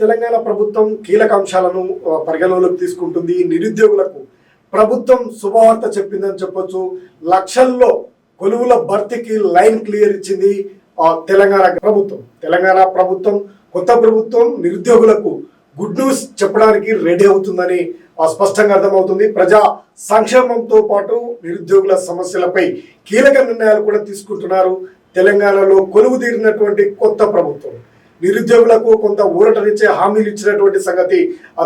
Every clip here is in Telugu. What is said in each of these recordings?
తెలంగాణ ప్రభుత్వం కీలక అంశాలను పరిగణలోకి తీసుకుంటుంది. నిరుద్యోగులకు ప్రభుత్వం శుభవార్త చెప్పిందని చెప్పొచ్చు. లక్షల్లో కొలువుల భర్తీకి లైన్ క్లియర్ ఇచ్చింది ఆ, తెలంగాణ ప్రభుత్వం. తెలంగాణ ప్రభుత్వం కొత్త ప్రభుత్వం నిరుద్యోగులకు గుడ్ న్యూస్ చెప్పడానికి రెడీ అవుతుందని ఆ, స్పష్టంగా అర్థమవుతుంది. ప్రజా సంక్షేమంతో పాటు నిరుద్యోగుల సమస్యలపై కీలక నిర్ణయాలు కూడా తీసుకుంటున్నారు. తెలంగాణలో కొలువు తీరినటువంటి కొత్త ప్రభుత్వం. నిరుద్యోగులకు కొంత ఊరటనిచ్చే హామీలు ఇచ్చినటువంటి సంగతి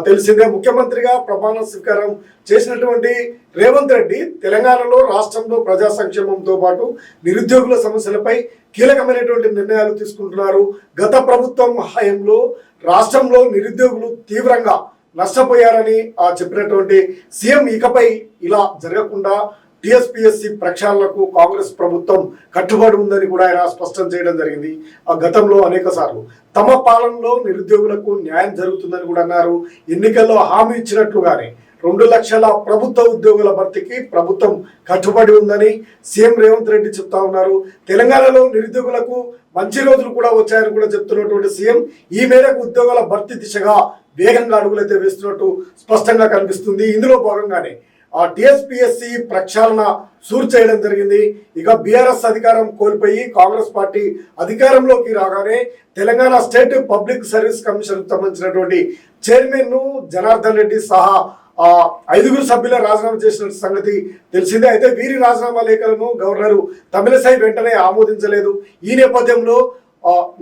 తెలిసిందే. ముఖ్యమంత్రిగా ప్రమాణ స్వీకారం చేసినటువంటి రేవంత్ రెడ్డి తెలంగాణలో రాష్ట్రంలో ప్రజా సంక్షేమంతో పాటు నిరుద్యోగుల సమస్యలపై కీలకమైనటువంటి నిర్ణయాలు తీసుకుంటున్నారు. గత ప్రభుత్వం హయాంలో రాష్ట్రంలో నిరుద్యోగులు తీవ్రంగా నష్టపోయారని ఆ చెప్పినటువంటి సీఎం ఇకపై ఇలా జరగకుండా టిఎస్పిఎస్సి ప్రక్షాళనకు కాంగ్రెస్ ప్రభుత్వం కట్టుబడి ఉందని కూడా ఆయన స్పష్టం చేయడం జరిగింది. ఆ గతంలో అనేక సార్లు తమ పాలనలో నిరుద్యోగులకు న్యాయం జరుగుతుందని కూడా అన్నారు. ఎన్నికల్లో హామీ ఇచ్చినట్లుగానే రెండు లక్షల ప్రభుత్వ ఉద్యోగుల భర్తీకి ప్రభుత్వం కట్టుబడి ఉందని సీఎం రేవంత్ రెడ్డి చెప్తా ఉన్నారు. తెలంగాణలో నిరుద్యోగులకు మంచి రోజులు కూడా వచ్చాయని కూడా చెప్తున్నటువంటి సీఎం ఈ మేరకు ఉద్యోగాల భర్తీ దిశగా వేగంగా అడుగులైతే వేస్తున్నట్టు స్పష్టంగా కనిపిస్తుంది. ఇందులో భాగంగానే ఆ టిఎస్పిఎస్సి ప్రక్షాళన సూర్ చేయడం జరిగింది. ఇక బీఆర్ఎస్ అధికారం కోల్పోయి కాంగ్రెస్ పార్టీ అధికారంలోకి రాగానే Telangana state public service commission సంబంధించినటువంటి చైర్మన్ను జనార్దన్ రెడ్డి సహా ఆ ఐదుగురు సభ్యుల రాజీనామా చేసిన సంగతి తెలిసిందే. అయితే వీరి రాజీనామా లేఖలను గవర్నర్ తమిళసై వెంటనే ఆమోదించలేదు. ఈ నేపథ్యంలో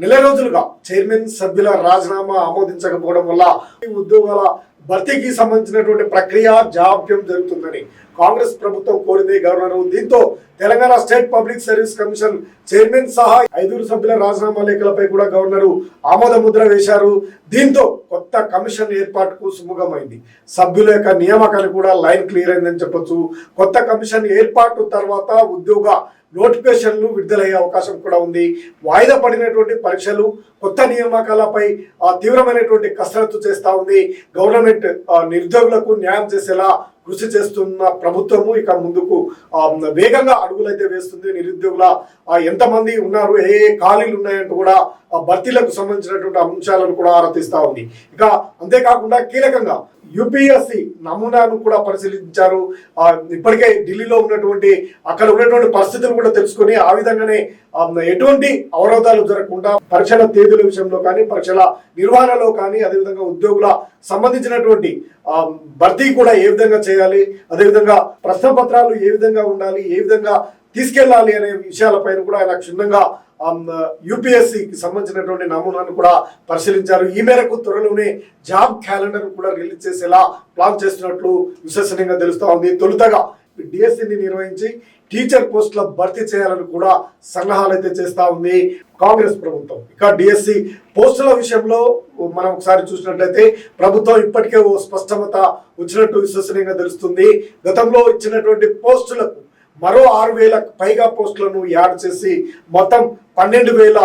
నెల రోజులుగా చైర్మన్ సభ్యుల రాజీనామా ఆమోదించకపోవడం వల్ల ఈ ఉద్యోగాల భర్తీకి సంబంధించినటువంటి ప్రక్రియ జాప్యం జరుగుతుందని కాంగ్రెస్ ప్రభుత్వం కోరింది. గవర్నర్ దీంతో Telangana state public service commission chairman సహా ఐదుగురు సభ్యుల రాజీనామా లేఖలపై కూడా గవర్నర్ ఆమోద ముద్ర వేశారు. దీంతో కొత్త కమిషన్ ఏర్పాటుకు సుముఖమైంది. సభ్యుల యొక్క నియామకాలు కూడా లైన్ క్లియర్ అయిందని చెప్పొచ్చు. కొత్త కమిషన్ ఏర్పాటు తర్వాత ఉద్యోగ నోటిఫికేషన్లు విడుదలయ్యే అవకాశం కూడా ఉంది. వాయిదా పడినటువంటి పరీక్షలు కొత్త నియామకాలపై తీవ్రమైనటువంటి కసరత్తు చేస్తూ ఉంది. గవర్నమెంట్ నిరుద్యోగులకు న్యాయం చేసేలా కృషి చేస్తున్న ప్రభుత్వము ఇక ముందుకు వేగంగా అడుగులైతే వేస్తుంది. నిరుద్యోగుల ఎంతమంది ఉన్నారు ఏ ఏ ఖాళీలు ఉన్నాయంటూ కూడా భర్తీలకు సంబంధించినటువంటి అంశాలను కూడా ఆరా ఉంది. ఇక అంతేకాకుండా కీలకంగా యూపీఎస్సి నమూనాను కూడా పరిశీలించారు. ఇప్పటికే ఢిల్లీలో ఉన్నటువంటి అక్కడ ఉన్నటువంటి పరిస్థితులు కూడా తెలుసుకొని ఆ విధంగానే ఎటువంటి అవరోధాలు జరగకుండా పరీక్షల తేదీల విషయంలో కానీ పరీక్షల నిర్వహణలో కానీ అదేవిధంగా ఉద్యోగుల సంబంధించినటువంటి భర్తీ కూడా ఏ విధంగా చేయాలి అదేవిధంగా ప్రశ్న పత్రాలు ఏ విధంగా ఉండాలి ఏ విధంగా తీసుకెళ్ళాలి అనే విషయాలపైన కూడా ఆయన క్షుణ్ణంగా యూపీఎస్సికి సంబంధించినటువంటి నమూనాను కూడా పరిశీలించారు. ఈ మేరకు త్వరలోనే జాబ్ క్యాలెండర్ కూడా రిలీజ్ చేసేలా ప్లాన్ చేస్తున్నట్లు విశ్వసనీయంగా తెలుస్తూ ఉంది. తొలుతగా డిఎస్సిని నిర్వహించి టీచర్ పోస్టుల భర్తీ చేయాలని కూడా సన్నాహాలు అయితే చేస్తా ఉంది కాంగ్రెస్ ప్రభుత్వం. ఇక డిఎస్సి పోస్టుల విషయంలో మనం ఒకసారి చూసినట్లయితే ప్రభుత్వం ఇప్పటికే ఓ స్పష్టమత వచ్చినట్టు విశ్వసనీయంగా తెలుస్తుంది. గతంలో ఇచ్చినటువంటి పోస్టులకు మరో ఆరు వేలకు పైగా పోస్టులను యాడ్ చేసి మొత్తం పన్నెండు వేల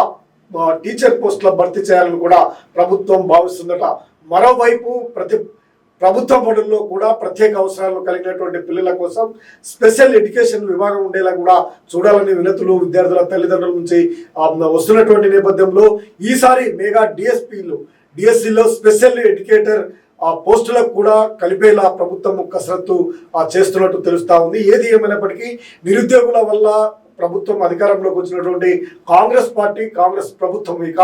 టీచర్ పోస్టుల భర్తీ చేయాలని కూడా ప్రభుత్వం భావిస్తుందట. మరోవైపు ప్రతి ప్రభుత్వ బడుల్లో కూడా ప్రత్యేక అవసరాలు కలిగినటువంటి పిల్లల కోసం స్పెషల్ ఎడ్యుకేషన్ విభాగం ఉండేలా కూడా చూడాలని వినతులు విద్యార్థుల తల్లిదండ్రుల నుంచి వస్తున్నటువంటి నేపథ్యంలో ఈసారి మెగా డిఎస్పీలు డిఎస్సిలో స్పెషల్ ఎడ్యుకేటర్ ఆ పోస్టులకు కూడా కలిపేలా ప్రభుత్వం కసరత్తు ఆ, చేస్తున్నట్టు తెలుస్తా ఉంది. ఏది ఏమైనప్పటికీ నిరుద్యోగుల వల్ల ప్రభుత్వం అధికారంలోకి వచ్చినటువంటి కాంగ్రెస్ పార్టీ కాంగ్రెస్ ప్రభుత్వం ఇక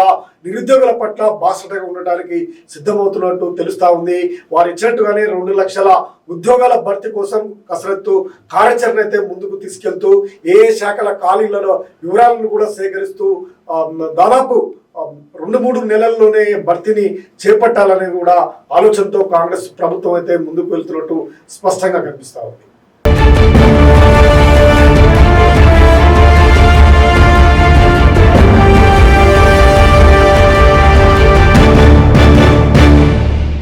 నిరుద్యోగుల పట్ల బాసటగా ఉండటానికి సిద్ధమవుతున్నట్టు తెలుస్తా ఉంది. వారు ఇచ్చినట్టుగానే రెండు లక్షల ఉద్యోగాల భర్తీ కోసం కసరత్తు కార్యాచరణ అయితే ముందుకు తీసుకెళ్తూ ఏ ఏ శాఖల ఖాళీలలో వివరాలను కూడా సేకరిస్తూ దాదాపు రెండు మూడు నెలల్లోనే భర్తీని చేపట్టాలనే కూడా ఆలోచనతో కాంగ్రెస్ ప్రభుత్వం అయితే ముందుకు వెళ్తున్నట్టు స్పష్టంగా కనిపిస్తా ఉంది.